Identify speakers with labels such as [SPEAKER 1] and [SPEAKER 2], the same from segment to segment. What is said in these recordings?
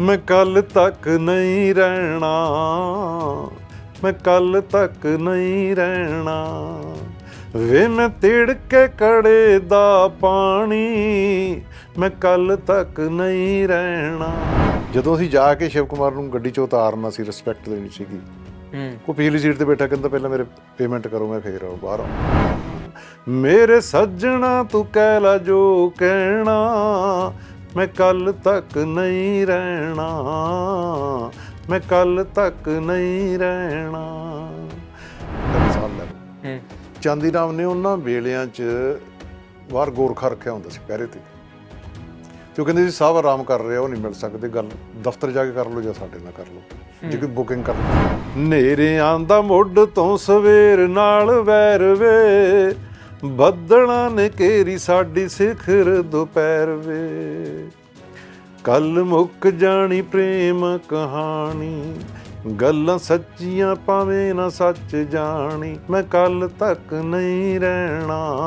[SPEAKER 1] ਮੈਂ ਕੱਲ ਤੱਕ ਨਹੀਂ ਰਹਿਣਾ। ਮੈਂ ਕੱਲ ਤੱਕ ਨਹੀਂ ਰਹਿਣਾ। ਵੇ ਮੈਂ ਤਿੜ ਕੇ ਕੜੇ ਦਾ ਪਾਣੀ ਮੈਂ ਕੱਲ ਤੱਕ ਨਹੀਂ ਰਹਿਣਾ। ਜਦੋਂ ਅਸੀਂ ਜਾ ਕੇ ਸ਼ਿਵ ਕੁਮਾਰ ਨੂੰ ਗੱਡੀ 'ਚੋਂ ਉਤਾਰਨਾ ਸੀ ਰਿਸਪੈਕਟ ਦੇਣੀ ਸੀਗੀ
[SPEAKER 2] ਹੂੰ।
[SPEAKER 1] ਉਹ ਪਿਛਲੀ ਸੀਟ ਤੇ ਬੈਠਾ ਕਹਿੰਦਾ ਪਹਿਲਾਂ ਮੇਰੇ ਪੇਮੈਂਟ ਕਰੋ ਮੈਂ ਫੇਰ ਆਉ ਬਾਹਰ। ਮੇਰੇ ਸੱਜਣਾ ਤੂੰ ਕਹਿ ਲਾ ਜੋ ਕਹਿਣਾ। ਮੈਂ ਕੱਲ ਤੱਕ ਨਹੀਂ ਰਹਿਣਾ। ਮੈਂ ਕੱਲ ਤੱਕ ਨਹੀਂ ਰਹਿਣਾ। ਮਿਸਾਲ ਲੈ ਲਓ।
[SPEAKER 2] ਹੂੰ।
[SPEAKER 1] ਚਾਂਦੀ ਰਾਮ ਨੇ ਉਹਨਾਂ ਵੇਲਿਆਂ 'ਚ ਬਾਹਰ ਗੋਰਖਾ ਰੱਖਿਆ ਹੁੰਦਾ ਸੀ ਪਹਿਰੇ ਤੇ। ਤੇ ਉਹ ਕਹਿੰਦੇ ਸੀ ਸਾਹਿਬ ਆਰਾਮ ਕਰ ਰਿਹਾ ਉਹ ਨਹੀਂ ਮਿਲ ਸਕਦੇ ਗੱਲ ਦਫ਼ਤਰ ਜਾ ਕੇ ਕਰ ਲਓ ਜਾਂ ਸਾਡੇ ਨਾਲ ਕਰ ਲਓ। ਜੇ ਕੋਈ ਬੁਕਿੰਗ ਕਰ ਨੇਰੇ ਆਂਦਾ ਮੁੱਢ ਤੋਂ ਸਵੇਰ ਨਾਲ ਵੈਰ ਵੇ ਬੱਦਲਾਂ ਨੇ ਘੇਰੀ ਸਾਡੀ ਸਿਖਰ ਦੁਪਹਿਰ ਵੇ। ਕੱਲ ਮੁੱਕ ਜਾਣੀ ਪ੍ਰੇਮ ਕਹਾਣੀ। ਗੱਲਾਂ ਸੱਚੀਆਂ ਭਾਵੇਂ ਨਾ ਸੱਚ ਜਾਣੀ। ਮੈਂ ਕੱਲ ਤੱਕ ਨਹੀਂ ਰਹਿਣਾ।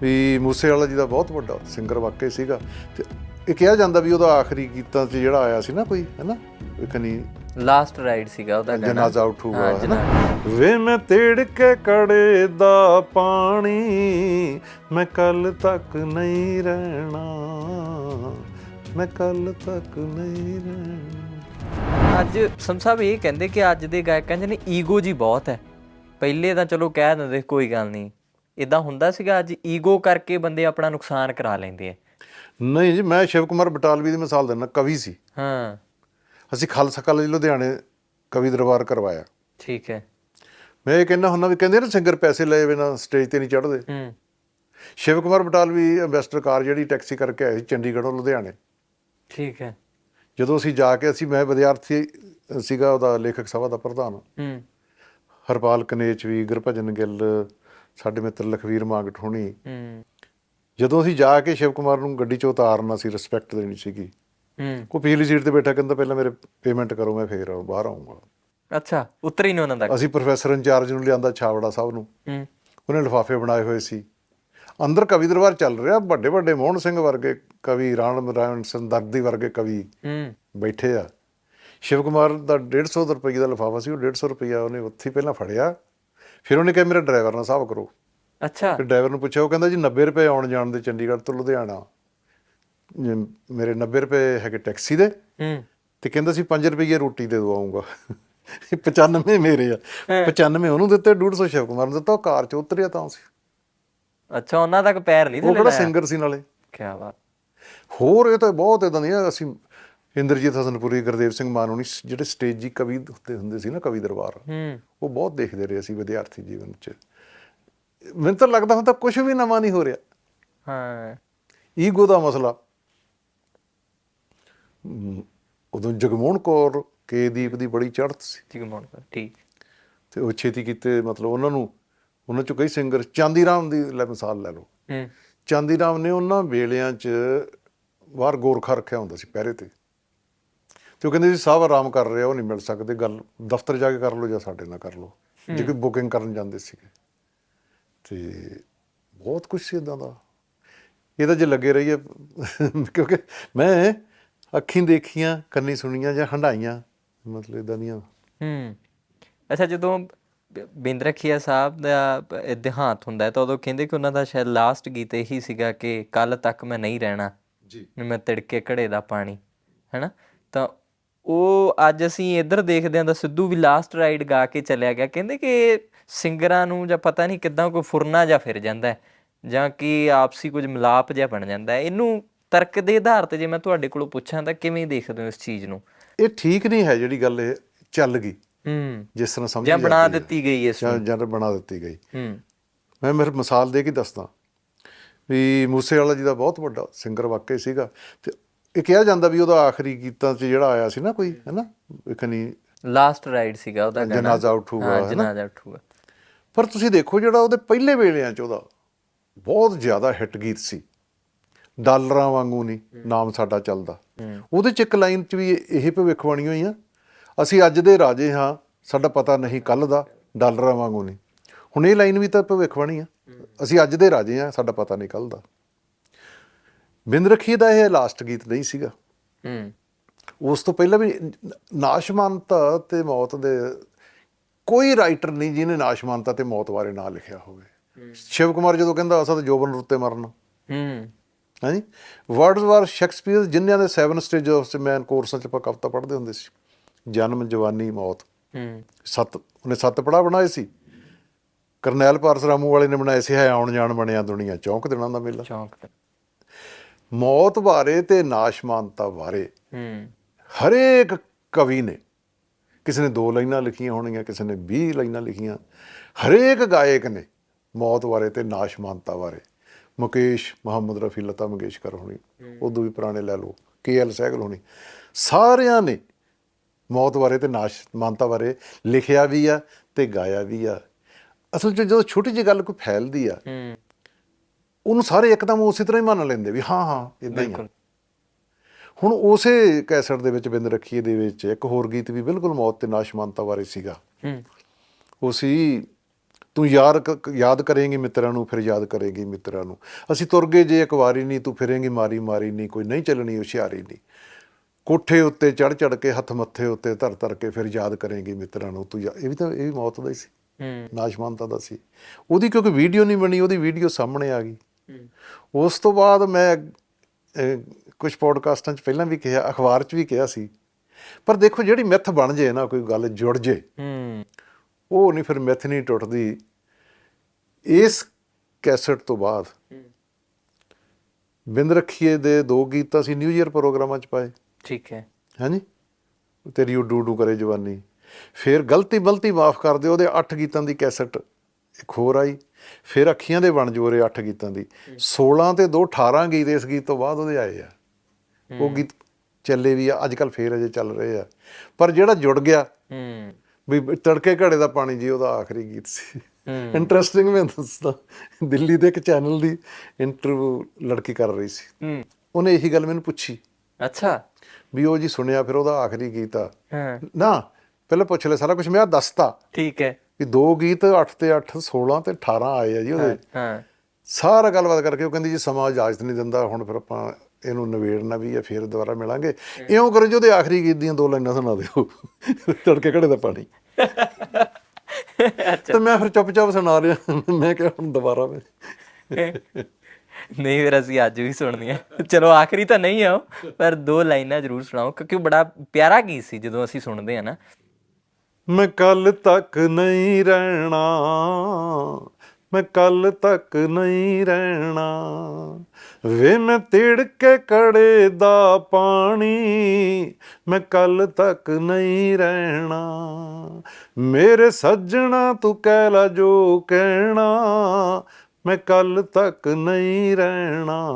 [SPEAKER 1] ਵੀ ਮੂਸੇਵਾਲਾ ਜੀ ਦਾ ਬਹੁਤ ਵੱਡਾ ਸਿੰਗਰ ਵਾਕਈ ਸੀਗਾ। ਤੇ ਇਹ ਕਿਹਾ ਜਾਂਦਾ ਵੀ ਉਹਦਾ ਆਖਰੀ ਗੀਤਾਂ 'ਚ ਜਿਹੜਾ ਆਇਆ ਸੀ ਨਾ ਕੋਈ ਹੈਨਾ ਇੱਕ ਨਹੀਂ
[SPEAKER 2] ਲਾਸਟ ਰਾਈਡ ਸੀਗਾ ਉਹਦਾ ਗਾਣਾ
[SPEAKER 1] ਜਨਾਜ਼ਾ ਉਠੂਗਾ
[SPEAKER 2] ਹਾਂ,
[SPEAKER 1] ਹੈਨਾ?
[SPEAKER 2] ਜਨਾਜ਼ਾ।
[SPEAKER 1] ਵੇ ਮੈਂ ਤੇੜ ਕੇ ਕੜੇ ਦਾ ਪਾਣੀ ਮੈਂ ਕੱਲ ਤੱਕ ਨਹੀਂ ਰਹਿਣਾ। ਮੈਂ ਕੱਲ ਤੱਕ ਨਹੀਂ ਰਹਿਣਾ।
[SPEAKER 2] ਅੱਜ ਸਮ ਸਾਹਿਬ ਇਹ ਕਹਿੰਦੇ ਕਿ ਅੱਜ ਦੇ ਗਾਇਕਾਂ 'ਚ ਨੇ ਈਗੋ ਜੀ ਬਹੁਤ ਹੈ। ਪਹਿਲੇ ਤਾਂ ਚਲੋ ਕਹਿ ਦਿੰਦੇ ਕੋਈ ਗੱਲ ਨਹੀਂ। ਇਦਾਂ ਹੁੰਦਾ ਸੀਗਾ ਅੱਜ ਈਗੋ ਕਰਕੇ ਬੰਦੇ ਆਪਣਾ ਨੁਕਸਾਨ ਕਰਾ ਲੈਂਦੇ ਆ।
[SPEAKER 1] ਨਹੀਂ ਜੀ ਮੈਂ ਸ਼ਿਵ ਕੁਮਾਰ ਬਟਾਲਵੀ ਦੀ ਮਿਸਾਲ ਦਿੰਦਾ ਕਵੀ ਸੀ।
[SPEAKER 2] ਹਾਂ।
[SPEAKER 1] ਅਸੀਂ ਖਾਲਸਾ ਕਾਲਜ ਲੁਧਿਆਣੇ ਕਵੀ ਦਰਬਾਰ ਕਰਵਾਇਆ।
[SPEAKER 2] ਠੀਕ ਹੈ।
[SPEAKER 1] ਮੈਂ ਇਹ ਕਹਿੰਦਾ ਹੁੰਦਾ ਵੀ ਕਹਿੰਦੇ ਨਾ ਸਿੰਗਰ ਪੈਸੇ ਲਏ ਬਿਨਾਂ ਸਟੇਜ ਤੇ ਨਹੀਂ ਚੜ੍ਹਦੇ।
[SPEAKER 2] ਹੂੰ।
[SPEAKER 1] ਸ਼ਿਵ ਕੁਮਾਰ ਬਟਾਲਵੀ ਐਂਬੈਸਡਰ ਕਾਰ ਜਿਹੜੀ ਟੈਕਸੀ ਕਰਕੇ ਆਏ ਸੀ ਚੰਡੀਗੜ੍ਹੋਂ ਲੁਧਿਆਣੇ।
[SPEAKER 2] ਠੀਕ ਹੈ।
[SPEAKER 1] ਜਦੋਂ ਅਸੀਂ ਜਾ ਕੇ ਅਸੀਂ ਮੈਂ ਵਿਦਿਆਰਥੀ ਸੀਗਾ ਉਹਦਾ ਲੇਖਕ ਸਭਾ ਦਾ ਪ੍ਰਧਾਨ।
[SPEAKER 2] ਹੂੰ।
[SPEAKER 1] ਹਰਪਾਲ ਕਨੇਚ ਵੀ ਗੁਰਭਜਨ ਗਿੱਲ ਸਾਡੇ ਮਿੱਤਰ ਲਖਵੀਰ ਮਾਂਗਟ ਹੋਣੀ।
[SPEAKER 2] ਹੂੰ।
[SPEAKER 1] ਜਦੋਂ ਅਸੀਂ ਜਾ ਕੇ ਸ਼ਿਵ ਕੁਮਾਰ ਨੂੰ ਗੱਡੀ 'ਚੋਂ ਉਤਾਰਨਾ ਸੀ ਰਿਸਪੈਕਟ ਦੇਣੀ ਸੀਗੀ।
[SPEAKER 2] ਹੂੰ।
[SPEAKER 1] ਉਹ ਪਿਛਲੀ ਸੀਟ ਤੇ ਬੈਠਾ ਕਹਿੰਦਾ ਪਹਿਲਾਂ ਮੇਰੇ ਪੇਮੈਂਟ ਕਰੋ ਮੈਂ ਫੇਰ ਬਾਹਰ ਆਉਂਗਾ
[SPEAKER 2] ਅੱਛਾ ਉਤਰੀ ਨਹੀਂ ਉਹਨਾਂ ਤੱਕ
[SPEAKER 1] ਅਸੀਂ ਪ੍ਰੋਫੈਸਰ ਇੰਚਾਰਜ ਨੂੰ ਲਿਆਂਦਾ ਛਾਵੜਾ ਸਾਹਿਬ ਨੂੰ।
[SPEAKER 2] ਹੂੰ।
[SPEAKER 1] ਉਹਨੇ ਲਿਫਾਫੇ ਬਣਾਏ ਹੋਏ ਸੀ। ਅੰਦਰ ਕਵੀ ਦਰਬਾਰ ਚੱਲ ਰਿਹਾ ਵੱਡੇ ਵੱਡੇ ਮੋਹਨ ਸਿੰਘ ਵਰਗੇ ਕਵੀ ਰਾਣ ਨਾਰਾਇਣ ਸੰਦਰਦੀ ਵਰਗੇ ਕਵੀ
[SPEAKER 2] ਹੂੰ।
[SPEAKER 1] ਬੈਠੇ ਆ। ਸ਼ਿਵ ਕੁਮਾਰ ਦਾ 150 ਰੁਪਏ ਦਾ ਲਿਫਾਫਾ ਸੀ ਉਹ 150 ਰੁਪਇਆ ਉਹਨੇ ਉੱਥੇ ਹੀ ਪਹਿਲਾਂ ਫੜਿਆ। ਫਿਰ ਉਹਨੇ ਕਿਹਾ ਮੇਰਾ ਡਰਾਈਵਰ ਨਾਲ ਹਿਸਾਬ ਕਰੋ।
[SPEAKER 2] ਅੱਛਾ।
[SPEAKER 1] ਫਿਰ ਡਰਾਈਵਰ ਨੂੰ ਪੁੱਛਿਆ ਉਹ ਕਹਿੰਦਾ ਜੀ 90 ਰੁਪਏ ਆਉਣ ਜਾਣ ਦੇ ਚੰਡੀਗੜ੍ਹ ਤੋਂ ਲੁਧਿਆਣਾ। ਮੇਰੇ 90 ਰੁਪਏ ਹੈਗੇ ਟੈਕਸੀ ਦੇ
[SPEAKER 2] ਹੂੰ।
[SPEAKER 1] ਤੇ ਕਹਿੰਦਾ ਸੀ 5 ਰੁਪਏ ਰੋਟੀ ਦੇ ਦਵਾਉਂਗਾ 95 ਮੇਰੇ ਆ। 95 ਉਹਨੂੰ ਦਿੱਤੇ 150 ਸ਼ਿਵ ਕੁਮਾਰ ਨੂੰ ਦਿੱਤਾ ਉਹ ਕਾਰ ਚ ਉਤਰਿਆ ਤਾਂ ਸੀ।
[SPEAKER 2] ਅੱਛਾ ਉਹਨਾਂ ਤੱਕ ਪੈਰ ਨਹੀਂ
[SPEAKER 1] ਉਹ ਕਿਹੜਾ
[SPEAKER 2] ਲਾਇਆ
[SPEAKER 1] ਸਿੰਗਰ ਸੀ ਨਾਲੇ।
[SPEAKER 2] ਕੀ ਬਾਤ।
[SPEAKER 1] ਹੋਰ ਇਹ ਤਾਂ ਬਹੁਤ ਇਦਾਂ ਦੀਆਂ ਅਸੀਂ ਇੰਦਰਜੀਤ ਹਸਨਪੁਰੀ ਗੁਰਦੇਵ ਸਿੰਘ ਮਾਨੋਣੀ ਜਿਹੜੇ ਸਟੇਜੀ ਕਵੀ ਹੁੰਦੇ ਹੁੰਦੇ ਸੀ ਨਾ ਕਵੀ ਦਰਬਾਰ।
[SPEAKER 2] ਹੂੰ।
[SPEAKER 1] ਉਹ ਬਹੁਤ ਦੇਖਦੇ ਰਹੇ ਅਸੀਂ ਵਿਦਿਆਰਥੀ ਜੀਵਨ ਚ। ਮੈਨੂੰ ਤਾਂ ਲੱਗਦਾ ਤਾਂ ਕੁਝ ਵੀ ਨਵਾਂ ਨਹੀਂ ਹੋ ਰਿਹਾ।
[SPEAKER 2] ਹਾਂ।
[SPEAKER 1] ਈਗੋ ਦਾ ਮਸਲਾ। ਉਦੋਂ ਜਗਮੋਹਨ ਕੌਰ ਕੇ ਦੀਪ ਦੀ ਬੜੀ ਚੜ੍ਹਤ ਸੀ।
[SPEAKER 2] ਠੀਕ ਮੋਨ ਠੀਕ।
[SPEAKER 1] ਤੇ ਉਹ ਛੇਤੀ ਕੀਤੇ ਮਤਲਬ ਉਹਨਾਂ ਨੂੰ ਉਹਨਾਂ ਚੋਂ ਕਈ ਸਿੰਗਰ ਚਾਂਦੀ ਰਾਮ ਦੀ ਲੈ ਮਿਸਾਲ ਲੈ ਲਓ।
[SPEAKER 2] ਹੂੰ।
[SPEAKER 1] ਚਾਂਦੀ ਰਾਮ ਨੇ ਉਹਨਾਂ ਵੇਲਿਆਂ 'ਚ ਬਾਹਰ ਗੋਰਖਾ ਰੱਖਿਆ ਹੁੰਦਾ ਸੀ ਪਹਿਰੇ ਤੇ। ਤੇ ਉਹ ਕਹਿੰਦੇ ਸੀ ਸਾਹਿਬ ਆਰਾਮ ਕਰ ਰਿਹਾ ਉਹ ਨਹੀਂ ਮਿਲ ਸਕਦੇ ਗੱਲ ਦਫ਼ਤਰ ਜਾ ਕੇ ਕਰ ਲਓ ਜਾਂ ਸਾਡੇ ਨਾਲ ਕਰ ਲਓ। ਜੇ ਕੋਈ ਬੁਕਿੰਗ ਕਰਨ ਜਾਂਦੇ ਸੀਗੇ। ਤੇ ਬਹੁਤ ਕੁਝ ਸੀ ਇਦਾਂ ਦਾ। ਇਹ ਤਾਂ ਜੇ ਲੱਗੇ ਰਹੀਏ ਕਿਉਂਕਿ ਮੈਂ ਅੱਖੀਂ ਦੇਖੀਆਂ ਕੰਨੀ ਸੁਣੀਆਂ ਜਾਂ ਹੰਡਾਈਆਂ ਮਤਲਬ ਇਦਾਂ ਦੀਆਂ।
[SPEAKER 2] ਹੂੰ। ਅੱਛਾ ਜਦੋਂ ਬਿੰਦਰਖੀਆ ਸਾਹਿਬ ਦਾ ਦੇਹਾਂਤ ਹੁੰਦਾ ਤਾਂ ਉਦੋਂ ਕਹਿੰਦੇ ਕਿ ਉਹਨਾਂ ਦਾ ਸ਼ਾਇਦ ਲਾਸਟ ਗੀਤ ਇਹੀ ਸੀਗਾ ਕਿ ਕੱਲ ਤੱਕ ਮੈਂ ਨਹੀਂ ਰਹਿਣਾ
[SPEAKER 1] ਜੀ।
[SPEAKER 2] ਮੈਂ ਤਿੜਕੇ ਘੜੇ ਦਾ ਪਾਣੀ ਹੈਨਾ? ਤਾਂ ਉਹ ਅੱਜ ਅਸੀਂ ਇੱਧਰ ਦੇਖਦੇ ਹਾਂ ਤਾਂ ਸਿੱਧੂ ਵੀ ਲਾਸਟ ਰਾਈਡ ਗਾ ਕੇ ਚੱਲਿਆ ਗਿਆ। ਕਹਿੰਦੇ ਕਿ ਸਿੰਗਰਾਂ ਨੂੰ ਜਾਂ ਪਤਾ ਨਹੀਂ ਕਿੱਦਾਂ ਕੋਈ ਫੁਰਨਾ ਜਾਂ ਫਿਰ ਜਾਂਦਾ ਹੈ ਜਾਂ ਕਿ ਆਪਸੀ ਕੁਝ ਮਿਲਾਪ ਜਿਹਾ ਬਣ ਜਾਂਦਾ ਹੈ। ਇਹਨੂੰ ਤਰਕ ਦੇ ਆਧਾਰ ਤੇ ਜੇ ਮੈਂ ਤੁਹਾਡੇ ਕੋਲੋਂ ਪੁੱਛਾਂ ਤਾਂ ਕਿਵੇਂ ਦੇਖਦੇ ਹੋ ਇਸ ਚੀਜ਼ ਨੂੰ?
[SPEAKER 1] ਇਹ ਠੀਕ ਨਹੀਂ ਹੈ ਜਿਹੜੀ ਗੱਲ ਇਹ ਚੱਲ ਗਈ।
[SPEAKER 2] ਹੂੰ।
[SPEAKER 1] ਜਿਸ ਤਰ੍ਹਾਂ ਸਮਝੀ
[SPEAKER 2] ਜਾਂ ਬਣਾ। ਦਿੱਤੀ ਗਈ ਇਸ ਨੂੰ।
[SPEAKER 1] ਜਾਂ ਬਣਾ ਦਿੱਤੀ ਗਈ।
[SPEAKER 2] ਹੂੰ।
[SPEAKER 1] ਮੈਂ ਮੇਰੇ ਮਿਸਾਲ ਦੇ ਕੇ ਦੱਸਦਾ? ਵੀ ਮੂਸੇ ਵਾਲਾ ਜੀ ਦਾ ਬਹੁਤ ਵੱਡਾ ਸਿੰਗਰ ਵਾਕਈ ਸੀਗਾ। ਤੇ ਇਹ ਕਿਹਾ ਜਾਂਦਾ ਵੀ ਉਹਦਾ ਆਖਰੀ ਗੀਤਾਂ 'ਚ ਜਿਹੜਾ ਆਇਆ ਸੀ ਨਾ ਕੋਈ ਹੈਨਾ? ਇੱਕ ਨਹੀਂ
[SPEAKER 2] ਲਾਸਟ ਰਾਈਡ ਸੀਗਾ ਉਹਦਾ ਗਾਣਾ।
[SPEAKER 1] ਜਨਾਜ਼ਾ ਉਠੂਗਾ,
[SPEAKER 2] ਹਾਂ? ਜਨਾਜ਼ਾ ਉਠੂਗਾ।
[SPEAKER 1] ਪਰ ਤੁਸੀਂ ਦੇਖੋ ਜਿਹੜਾ ਉਹਦੇ ਪਹਿਲੇ ਵੇਲਿਆਂ 'ਚ ਉਹਦਾ ਬਹੁਤ ਜ਼ਿਆਦਾ ਹਿੱਟ ਗੀਤ ਸੀ। ਡਾਲਰਾਂ ਵਾਂਗੂ ਨਹੀਂ ਨਾਮ ਸਾਡਾ ਚੱਲਦਾ। ਉਹਦੇ 'ਚ ਇੱਕ ਲਾਈਨ 'ਚ ਵੀ ਇਹ ਭਵਿੱਖਬਾਣੀ ਹੋਈ ਆ ਅਸੀਂ ਅੱਜ ਦੇ ਰਾਜੇ ਹਾਂ ਸਾਡਾ ਪਤਾ ਨਹੀਂ ਕੱਲ ਦਾ ਡਾਲਰਾਂ ਵਾਂਗੂ ਨਹੀਂ। ਹੁਣ ਇਹ ਲਾਈਨ ਵੀ ਤਾਂ ਭਵਿੱਖਬਾਣੀ ਆ। ਅਸੀਂ ਅੱਜ ਦੇ ਰਾਜੇ ਹਾਂ ਸਾਡਾ ਪਤਾ ਨਹੀਂ ਕੱਲ ਦਾ। ਬਿੰਦ ਰੱਖੀ ਦਾ ਇਹ ਲਾਸਟ ਗੀਤ ਨਹੀਂ ਸੀਗਾ।
[SPEAKER 2] ਹੂੰ।
[SPEAKER 1] ਉਸ ਤੋਂ ਪਹਿਲਾਂ ਵੀ ਨਾਸ਼ਮਾਨਤਾ ਤੇ ਮੌਤ ਦੇ ਕੋਈ ਰਾਈਟਰ ਨਹੀਂ ਜਿਹਨੇ ਨਾਸ਼ਮਾਨਤਾ ਤੇ ਮੌਤ ਬਾਰੇ ਨਾ ਲਿਖਿਆ ਹੋਵੇ। ਸ਼ਿਵ ਕੁਮਾਰ ਜਦੋਂ ਕਹਿੰਦਾ ਅਸਾਂ ਤਾਂ ਜੋਬਨ ਰੁੱਤੇ ਮਰਨ।
[SPEAKER 2] ਹੂੰ।
[SPEAKER 1] ਹਾਂਜੀ? ਵਰਡਸ ਵਾਰ ਸ਼ੈਕਸਪੀਅਰ ਜਿਨ੍ਹਾਂ ਦੇ 7 ਸਟੇਜ ਆਫ ਮੈਨ ਕੋਰਸਾਂ ਚ ਆਪਾਂ ਕਵਿਤਾ ਪੜ੍ਹਦੇ ਹੁੰਦੇ ਸੀ। ਜਨਮ ਜਵਾਨੀ ਮੌਤ।
[SPEAKER 2] ਹੂੰ।
[SPEAKER 1] ਸੱਤ ਉਹਨੇ ਸੱਤ ਪੜਾ ਬਣਾਏ ਸੀ। ਕਰਨੈਲ ਪਾਰਸਰਾਮੂ ਵਾਲੇ ਨੇ ਬਣਾਏ ਸੀ ਹੈ ਆਉਣ ਜਾਣ ਬਣਿਆ ਦੁਨੀਆ। ਚੌਂਕ ਦਿਨਾਂ ਦਾ ਮੇਲਾ।
[SPEAKER 2] ਚੌਂਕ।
[SPEAKER 1] ਮੌਤ ਬਾਰੇ ਤੇ ਨਾਸ਼ਮਾਨਤਾ ਬਾਰੇ
[SPEAKER 2] ਹੂੰ।
[SPEAKER 1] ਹਰੇਕ ਕਵੀ ਨੇ ਕਿਸੇ ਨੇ ਦੋ ਲਾਈਨਾਂ ਲਿਖੀਆਂ ਹੋਣਗੀਆਂ ਕਿਸੇ ਨੇ 20 ਲਾਈਨਾਂ ਲਿਖੀਆਂ ਹਰੇਕ ਗਾਇਕ ਨੇ ਮੌਤ ਬਾਰੇ ਤੇ ਨਾਸ਼ਮਾਨਤਾ ਬਾਰੇ। ਮੁਕੇਸ਼ ਮੁਹੰਮਦ ਰਫੀ ਲਤਾ ਮੰਗੇਸ਼ਕਰ ਹੋਣੀ ਉਦੋਂ ਵੀ ਪੁਰਾਣੇ ਲੈ ਲਓ ਕੇ ਐਲ ਸਹਿਗਲ ਹੋਣੀ ਸਾਰਿਆਂ ਨੇ ਮੌਤ ਬਾਰੇ ਤੇ ਨਾਸ਼ਮਾਨਤਾ ਬਾਰੇ ਲਿਖਿਆ ਵੀ ਆ ਤੇ ਗਾਇਆ ਵੀ ਆ। ਅਸਲ 'ਚ ਜਦੋਂ ਛੋਟੀ ਜਿਹੀ ਗੱਲ ਕੋਈ ਫੈਲਦੀ ਆ ਉਹਨੂੰ ਸਾਰੇ ਇੱਕਦਮ ਉਸੇ ਤਰ੍ਹਾਂ ਹੀ ਮੰਨ ਲੈਂਦੇ ਵੀ ਹਾਂ ਹਾਂ ਇਦਾਂ ਹੀ ਆ। ਹੁਣ ਉਸੇ ਕੈਸਟ ਦੇ ਵਿੱਚ ਬਿੰਦ ਰੱਖੀਏ ਦੇ ਵਿੱਚ ਇੱਕ ਹੋਰ ਗੀਤ ਵੀ ਬਿਲਕੁਲ ਮੌਤ ਤੇ ਨਾਸ਼ਮਾਨਤਾ ਬਾਰੇ ਸੀਗਾ।
[SPEAKER 2] ਹੂੰ।
[SPEAKER 1] ਉਹ ਸੀ ਤੂੰ ਯਾਰ ਯਾਦ ਕਰੇਂਗੀ ਮਿੱਤਰਾਂ ਨੂੰ ਫਿਰ ਯਾਦ ਕਰੇਂਗੀ ਮਿੱਤਰਾਂ ਨੂੰ। ਅਸੀਂ ਤੁਰ ਗਏ ਜੇ ਇੱਕ ਵਾਰੀ ਨਹੀਂ ਤੂੰ ਫਿਰੇਂਗੀ ਮਾਰੀ ਮਾਰੀ ਨਹੀਂ ਕੋਈ ਨਹੀਂ ਚੱਲਣੀ ਹੁਸ਼ਿਆਰੀ ਨਹੀਂ। ਕੋਠੇ ਉੱਤੇ ਚੜ ਚੜ ਕੇ ਹੱਥ ਮੱਥੇ ਉੱਤੇ ਧਰ ਧਰ ਕੇ ਫਿਰ ਯਾਦ ਕਰੇਂਗੀ ਮਿੱਤਰਾਂ ਨੂੰ ਤੂੰ ਇਹ ਵੀ ਤਾਂ ਇਹ ਵੀ ਮੌਤ ਦਾ ਹੀ ਸੀ।
[SPEAKER 2] ਹੂੰ।
[SPEAKER 1] ਨਾਸ਼ਮਾਨਤਾ ਦਾ ਸੀ। ਉਹਦੀ ਕਿਉਂਕਿ ਵੀਡੀਓ ਨਹੀਂ ਬਣੀ ਉਹਦੀ ਵੀਡੀਓ ਸਾਹਮਣੇ ਆ ਗਈ।
[SPEAKER 2] ਹੂੰ।
[SPEAKER 1] ਉਸ ਤੋਂ ਬਾਅਦ ਮੈਂ ਕੁਝ ਪੋਡਕਾਸਟਾਂ 'ਚ ਪਹਿਲਾਂ ਵੀ ਕਿਹਾ ਅਖਬਾਰ 'ਚ ਵੀ ਕਿਹਾ ਸੀ। ਪਰ ਦੇਖੋ ਜਿਹੜੀ ਮਿੱਥ ਬਣ ਜੇ ਨਾ ਕੋਈ ਗੱਲ ਜੁੜ ਜੇ।
[SPEAKER 2] ਹੂੰ।
[SPEAKER 1] ਉਹ ਨਹੀਂ ਫਿਰ ਮਿੱਥ ਨਹੀਂ ਟੁੱਟਦੀ। ਇਸ ਕੈਸਟ ਤੋਂ ਬਾਅਦ ਬਿੰਦ ਰੱਖੀਏ ਦੇ ਦੋ ਗੀਤ ਅਸੀਂ ਨਿਊ ਈਅਰ ਪ੍ਰੋਗਰਾਮਾਂ 'ਚ ਪਾਏ।
[SPEAKER 2] ਠੀਕ ਹੈ।
[SPEAKER 1] ਹਾਂਜੀ? ਤੇਰੀ ਉਹ ਡੂ ਕਰੇ ਜਵਾਨੀ। ਫਿਰ ਗਲਤੀ ਬਲਤੀ ਮਾਫ ਕਰ ਦਿਓ ਉਹਦੇ 8 ਗੀਤਾਂ ਦੀ ਕੈਸਟ ਇੱਕ ਹੋਰ ਆਈ। ਫਿਰ ਅੱਖੀਆਂ ਦੇ ਬਣ ਜੋਰੇ 8 ਗੀਤਾਂ ਦੀ। 16 ਤੇ 2 18 ਗੀਤ ਇਸ ਗੀਤ ਤੋਂ ਬਾਅਦ ਉਹਦੇ ਆਏ ਆ। ਉਹ ਗੀਤ ਚੱਲੇ ਵੀ ਆ ਅੱਜ ਕੱਲ ਫੇਰ ਅਜੇ ਚੱਲ ਰਹੇ ਆ। ਪਰ ਜਿਹੜਾ ਜੁੜ ਗਿਆ
[SPEAKER 2] ਹੂੰ।
[SPEAKER 1] ਵੀ ਤੜਕੇ ਘੜੇ ਦਾ ਪਾਣੀ ਜੀ ਉਹਦਾ ਆਖਰੀ ਗੀਤ ਸੀ। ਇੰਟਰਸਟਿੰਗ ਮੈਂ ਦੱਸਦਾ। ਦਿੱਲੀ ਦੇ ਇੱਕ ਚੈਨਲ ਦੀ ਇੰਟਰਵਿਊ ਲੜਕੀ ਕਰ ਰਹੀ ਸੀ। ਉਹਨੇ ਇਹੀ ਗੱਲ ਮੈਨੂੰ ਪੁੱਛੀ।
[SPEAKER 2] ਅੱਛਾ।
[SPEAKER 1] ਵੀ ਉਹ ਜੀ ਸੁਣਿਆ ਫਿਰ ਉਹਦਾ ਆਖਰੀ ਗੀਤ ਆ। ਨਾ ਪਹਿਲਾਂ ਪੁੱਛ ਲੈ ਸਾਰਾ ਕੁਝ ਮੈਂ ਦੱਸਤਾ।
[SPEAKER 2] ਠੀਕ ਹੈ।
[SPEAKER 1] ਵੀ ਦੋ ਗੀਤ 8 ਤੇ 8 16 ਤੇ 18 ਆਏ ਆ ਜੀ ਉਹਦੇ।
[SPEAKER 2] ਹਾਂ।
[SPEAKER 1] ਸਾਰਾ ਗੱਲਬਾਤ ਕਰਕੇ ਉਹ ਕਹਿੰਦੀ ਜੀ ਸਮਾਂ ਇਜਾਜ਼ਤ ਨਹੀਂ ਦਿੰਦਾ ਹੁਣ ਫਿਰ ਆਪਾਂ ਇਹਨੂੰ ਨਵੇੜਨਾ ਵੀ ਹੈ ਫਿਰ ਦੁਬਾਰਾ ਮਿਲਾਂਗੇ। ਇਉਂ ਕਰੋ ਜੀ ਉਹਦੇ ਆਖਰੀ ਗੀਤ ਦੀਆਂ ਦੋ ਲਾਈਨਾਂ ਸੁਣਾ ਦਿਓ। ਤੜਕੇ ਘੜੇ ਦਾ ਪਾਣੀ। ਤੇ ਮੈਂ ਫਿਰ ਚੁੱਪ-ਚਾਪ ਸੁਣਾ ਰਿਹਾ। ਮੈਂ ਕਿਹਾ ਹੁਣ ਦੁਬਾਰਾ ਮੈਂ
[SPEAKER 2] ਨਹੀਂ ਫਿਰ ਅਸੀਂ ਅੱਜ ਵੀ ਸੁਣਨੀਆਂ ਚਲੋ ਆਖਰੀ ਤਾਂ ਨਹੀਂ ਆਓ ਪਰ ਦੋ ਲਾਈਨਾਂ ਜ਼ਰੂਰ ਸੁਣਾਓ ਕਿਉਂਕਿ ਬੜਾ ਪਿਆਰਾ ਗੀਤ ਸੀ ਜਦੋਂ ਅਸੀਂ ਸੁਣਦੇ ਆ ਨਾ।
[SPEAKER 1] ਮੈਂ ਕੱਲ ਤੱਕ ਨਹੀਂ ਰਹਿਣਾ। ਮੈਂ ਕੱਲ ਤੱਕ ਨਹੀਂ ਰਹਿਣਾ। ਵੇ ਮੈਂ ਤਿੜ ਕੇ ਕੜੇ ਦਾ ਪਾਣੀ, ਮੈਂ ਕੱਲ ਤੱਕ ਨਹੀਂ ਰਹਿਣਾ। ਮੇਰੇ ਸੱਜਣਾ ਤੂੰ ਕਹਿ ਲਾ ਜੋ ਕਹਿਣਾ, ਮੈਂ ਕੱਲ ਤੱਕ ਨਹੀਂ ਰਹਿਣਾ।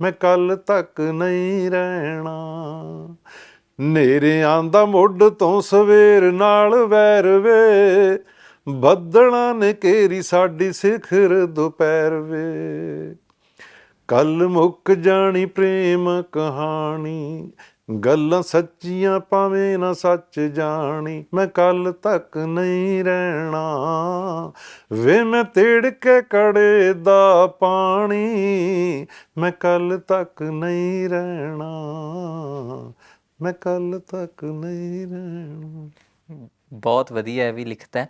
[SPEAKER 1] ਮੈਂ ਕੱਲ ਤੱਕ ਨਹੀਂ ਰਹਿਣਾ। ਨੇਰਿਆਂ ਦਾ ਮੁੱਢ ਤੋਂ ਸਵੇਰ ਨਾਲ ਵੈਰ ਵੇ ਬੱਦਲਾਂ ਨੇ ਘੇਰੀ ਸਾਡੀ ਸਿਖਰ ਦੁਪਹਿਰ ਵੇ। ਕੱਲ ਮੁੱਕ ਜਾਣੀ ਪ੍ਰੇਮ ਕਹਾਣੀ, ਗੱਲਾਂ ਸੱਚੀਆਂ ਭਾਵੇਂ ਨਾ ਸੱਚ ਜਾਣੀ, ਮੈਂ ਕੱਲ ਤੱਕ ਨਹੀਂ ਰਹਿਣਾ। ਵੇ ਮੈਂ ਤੇੜ ਕੇ ਕੜੇ ਦਾ ਪਾਣੀ, ਮੈਂ ਕੱਲ ਤੱਕ ਨਹੀਂ ਰਹਿਣਾ। ਮੈਂ ਕੱਲ ਤੱਕ ਨਹੀਂ ਰਹਿਣਾ।
[SPEAKER 2] ਬਹੁਤ ਵਧੀਆ ਇਹ ਵੀ ਲਿਖਤਾ